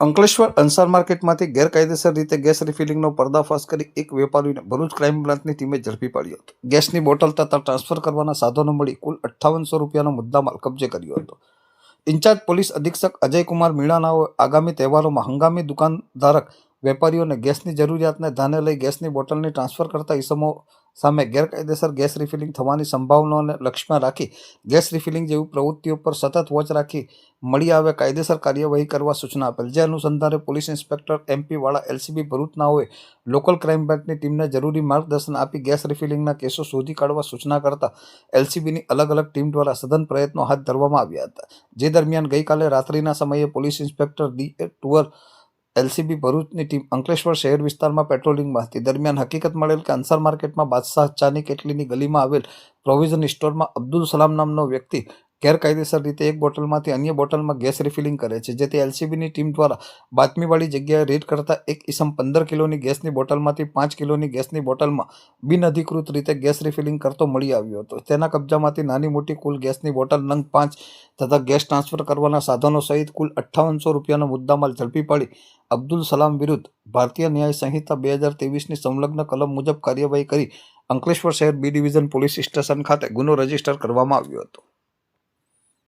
અંકલેશ્વર અંસાર માર્કેટમાંથી ગેરકાયદેસર રીતે ગેસ રિફિલિંગનો પર્દાફાશ કરી એક વેપારીને ભરૂચ ક્રાઇમ બ્રાન્ચની ટીમે ઝડપી પાડ્યો હતો. ગેસની બોટલ તથા ટ્રાન્સફર કરવાના સાધનો મળી કુલ અઠ્ઠાવનસો રૂપિયાનો મુદ્દામાલ કબજે કર્યો હતો. ઇન્ચાર્જ પોલીસ અધિક્ષક અજયકુમાર મીણાનાઓએ આગામી તહેવારોમાં હંગામી દુકાનધારક વેપારીઓને ગેસની જરૂરિયાતને ધ્યાને લઈ ગેસની બોટલની ટ્રાન્સફર કરતા ઇસમો સામે ગેરકાયદેસર ગેસ રિફિલિંગ થવાની સંભાવનાઓને લક્ષ્યમાં રાખી ગેસ રિફિલિંગ જેવી પ્રવૃત્તિઓ પર સતત વોચ રાખી મળી આવે કાયદેસર કાર્યવાહી કરવા સૂચના આપેલ. જે અનુસંધાને police inspector M P Vala L C B ભરૂચનાઓએ local crime બ્રાન્ચની ટીમને જરૂરી માર્ગદર્શન આપી ગેસ રિફિલિંગના કેસો શોધી કાઢવા સૂચના કરતા એલસીબીની અલગ અલગ ટીમ દ્વારા સઘન પ્રયત્નો હાથ ધરવામાં આવ્યા હતા. જે દરમિયાન ગઈકાલે રાત્રિના સમયે police inspector D A Tuvar L C B ભરૂચની ટીમ અંકલેશ્વર શહેર વિસ્તારમાં પેટ્રોલિંગમાં હતી દરમિયાન હકીકત મળેલ કે અંસાર માર્કેટમાં બાદશાહ ચાની કેટલીની ગલીમાં આવેલ પ્રોવિઝન સ્ટોરમાં અબ્દુલ સલામ નામનો વ્યક્તિ ગેરકાયદેસર રીતે એક બોટલમાંથી અન્ય બોટલમાં ગેસ રિફિલિંગ કરે છે, જેથી એલસીબીની ટીમ દ્વારા બાતમીવાળી જગ્યાએ રેડ કરતા એક ઇસમ પંદર કિલોની ગેસની બોટલમાંથી પાંચ કિલોની ગેસની બોટલમાં બિનઅધિકૃત રીતે ગેસ રિફિલિંગ કરતો મળી આવ્યો હતો. તેના કબજામાંથી નાની મોટી કુલ ગેસની બોટલ નંગ પાંચ તથા ગેસ ટ્રાન્સફર કરવાના સાધનો સહિત કુલ અઠ્ઠાવનસો રૂપિયાનો મુદ્દામાલ ઝડપી પાડી અબ્દુલ સલામ વિરુદ્ધ ભારતીય ન્યાય સંહિતા બે હજાર ત્રેવીસની સંલગ્ન કલમ મુજબ કાર્યવાહી કરી અંકલેશ્વર શહેર બી ડિવિઝન પોલીસ સ્ટેશન ખાતે ગુનો રજિસ્ટર કરવામાં આવ્યો હતો.